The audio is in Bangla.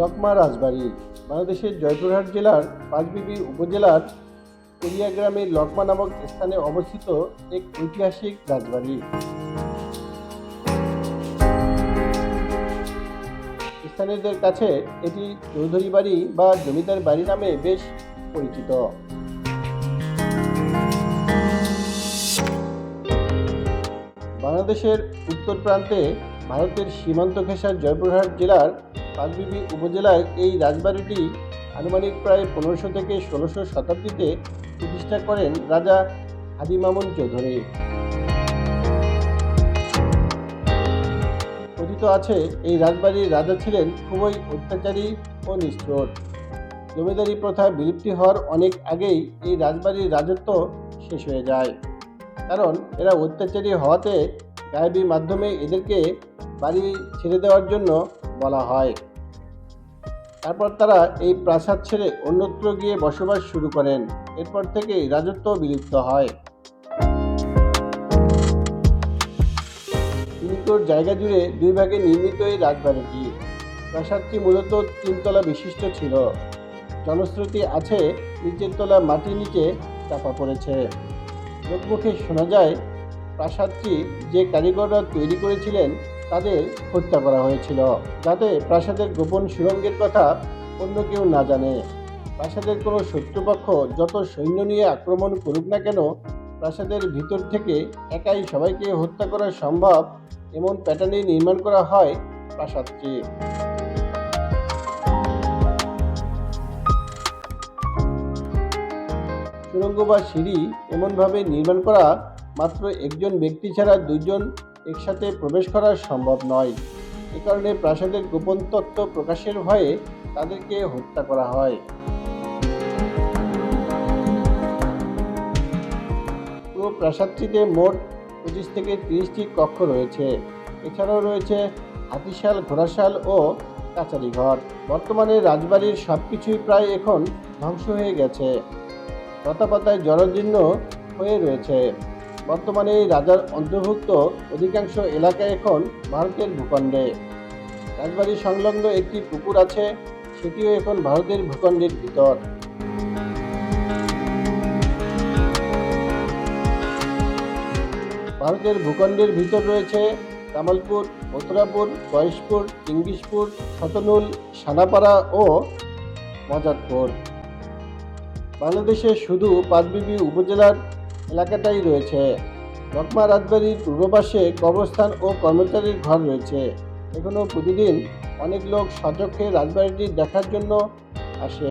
লকমা রাজবাড়ি, বাংলাদেশের জয়পুরহাট জেলার পাঁচবিবি উপজেলার পেরিয়া গ্রামের লকমা নামক স্থানে অবস্থিত এক ঐতিহাসিক রাজবাড়ি। স্থানীয়দের কাছে এটি চৌধুরী বাড়ি বা জমিদার বাড়ি নামে বেশ পরিচিত। বাংলাদেশের উত্তর প্রান্তে ভারতের সীমান্ত ঘেঁষা জয়পুরহাট জেলার পাঁচবিবি উপজেলার এই রাজবাড়িটি আনুমানিক প্রায় পনেরোশো থেকে ষোলোশো শতাব্দীতে প্রতিষ্ঠা করেন রাজা হাদি মামুন চৌধুরী। কথিত আছে, এই রাজবাড়ির রাজা ছিলেন খুবই অত্যাচারী ও নিষ্ঠুর। জমিদারি প্রথা বিলুপ্তি হওয়ার অনেক আগেই এই রাজবাড়ির রাজত্ব শেষ হয়ে যায়। কারণ এরা অত্যাচারী হওয়াতে গায়েবী মাধ্যমে এদেরকে বাড়ি ছেড়ে দেওয়ার জন্য বলা হয়। তারপর তারা এই প্রাসাদ ছেড়ে অন্যত্র গিয়ে বসবাস শুরু করেন। এরপর থেকেই রাজত্ব বিলুপ্ত হয়। তিন জায়গা জুড়ে দুই ভাগে নির্মিত এই রাজবাড়িটি। প্রাসাদটি মূলত তিনতলা বিশিষ্ট ছিল। জনশ্রুতি আছে, নিচের তলা মাটির নিচে চাপা পড়েছে। লোকমুখে শোনা যায়, প্রাসাদটি যে কারিগররা তৈরি করেছিলেন তাদের হত্যা করা হয়েছিল যাতে প্রাসাদের গোপন সুরঙ্গের কথা অন্য কেউ না জানে। প্রাসাদের কোনো শত্রুপক্ষ যত সৈন্য নিয়ে আক্রমণ করুক না কেন, প্রাসাদের ভিতর থেকে একাই সবাইকে হত্যা করা সম্ভব এমন প্যাটার্নে নির্মাণ করা হয় প্রাসাদটি। সুড়ঙ্গ বা সিঁড়ি এমনভাবে নির্মাণ করা মাত্র একজন ব্যক্তি ছাড়া দুজন একসাথে প্রবেশ করা সম্ভব নয়। এ কারণে প্রাসাদের গোপন তত্ত্ব প্রকাশের ভয়ে তাদেরকে হত্যা করা হয়। পুরো প্রাসাদটিতে মোট পঁচিশ থেকে তিরিশটি কক্ষ রয়েছে। এছাড়াও রয়েছে হাতিশাল, ঘোড়াশাল ও কাচারি ঘর। বর্তমানে রাজবাড়ির সব কিছুই প্রায় এখন ধ্বংস হয়ে গেছে। লতাপাতায় জরাজীর্ণ হয়ে রয়েছে। বর্তমানে এই রাজার অন্তর্ভুক্ত অধিকাংশ এলাকা এখন ভারতের ভূখণ্ডে। রাজবাড়ি সংলগ্ন একটি পুকুর আছে, সেটিও এখন ভারতের ভূখণ্ডের ভিতর। ভারতের ভূখণ্ডের ভিতর রয়েছে কামালপুর, মথুরাপুর গয়েশপুর ইংলিশপুর শতনুল, সানাপাড়া ও মজাদপুর বাংলাদেশে শুধু পাঁচবিবি উপজেলার এলাকাটাই রয়েছে। রকমা রাজবাড়ির পূর্ব পাশে কবরস্থান ও কর্মচারীর ঘর রয়েছে। এখনও প্রতিদিন অনেক লোক সচক্ষে রাজবাড়িটি দেখার জন্য আসে।